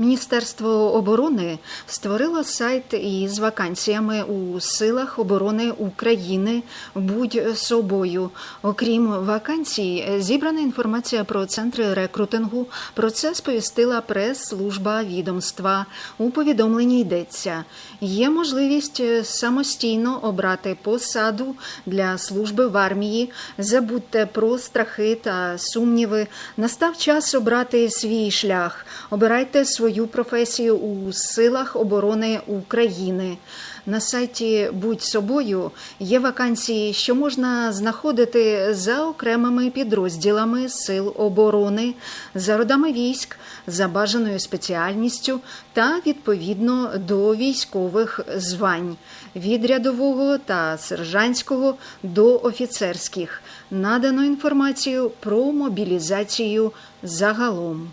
Міністерство оборони створило сайт із вакансіями у силах оборони України будь собою. Окрім вакансій, зібрана інформація про центри рекрутингу. Про це сповістила прес-служба відомства. У повідомленні йдеться: є можливість самостійно обрати посаду для служби в армії. Забудьте про страхи та сумніви. Настав час обрати свій шлях. Обирайте свою професію у силах оборони України. На сайті Будь собою є вакансії, що можна знаходити за окремими підрозділами сил оборони, за родами військ, за бажаною спеціальністю та відповідно до військових звань від рядового та сержантського до офіцерських. Надано інформацію про мобілізацію загалом.